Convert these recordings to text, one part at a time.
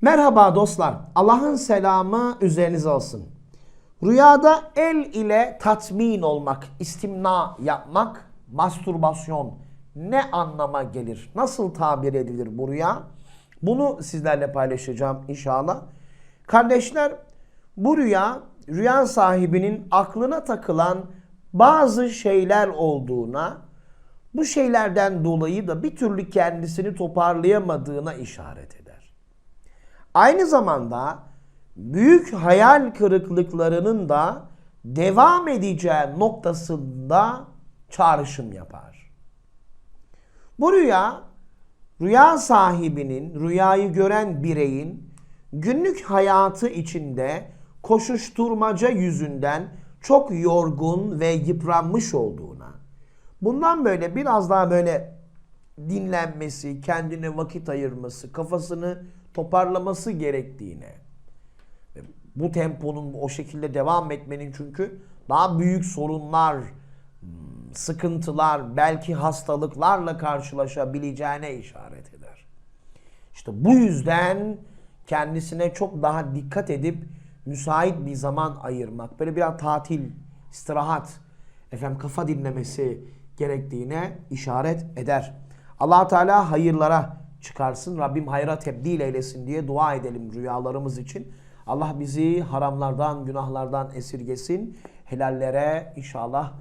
Merhaba dostlar. Allah'ın selamı üzerinize olsun. Rüyada el ile tatmin olmak, istimna yapmak, mastürbasyon ne anlama gelir? Nasıl tabir edilir bu rüya? Bunu sizlerle paylaşacağım inşallah. Kardeşler bu rüya rüya sahibinin aklına takılan bazı şeyler olduğuna, bu şeylerden dolayı da bir türlü kendisini toparlayamadığına işaret eder. Aynı zamanda büyük hayal kırıklıklarının da devam edeceği noktasında çağrışım yapar. Bu rüya, rüya sahibinin, rüyayı gören bireyin günlük hayatı içinde koşuşturmaca yüzünden çok yorgun ve yıpranmış olduğuna, bundan böyle biraz daha böyle dinlenmesi, kendine vakit ayırması, kafasını toparlaması gerektiğine, bu temponun o şekilde devam etmenin çünkü daha büyük sorunlar, hmm, sıkıntılar, belki hastalıklarla karşılaşabileceğine işaret eder. İşte bu yüzden kendisine çok daha dikkat edip müsait bir zaman ayırmak, böyle biraz tatil, istirahat, efendim kafa dinlemesi gerektiğine işaret eder. allah Teala hayırlara çıkarsın, Rabbim hayra tebdil eylesin diye dua edelim rüyalarımız için. Allah bizi haramlardan, günahlardan esirgesin. Helallere inşallah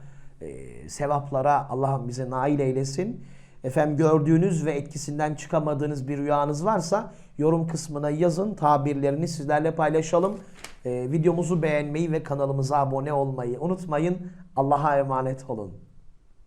e, sevaplara Allah'ım bize nail eylesin. Efendim gördüğünüz ve etkisinden çıkamadığınız bir rüyanız varsa yorum kısmına yazın. Tabirlerini sizlerle paylaşalım. E, videomuzu beğenmeyi ve kanalımıza abone olmayı unutmayın. Allah'a emanet olun.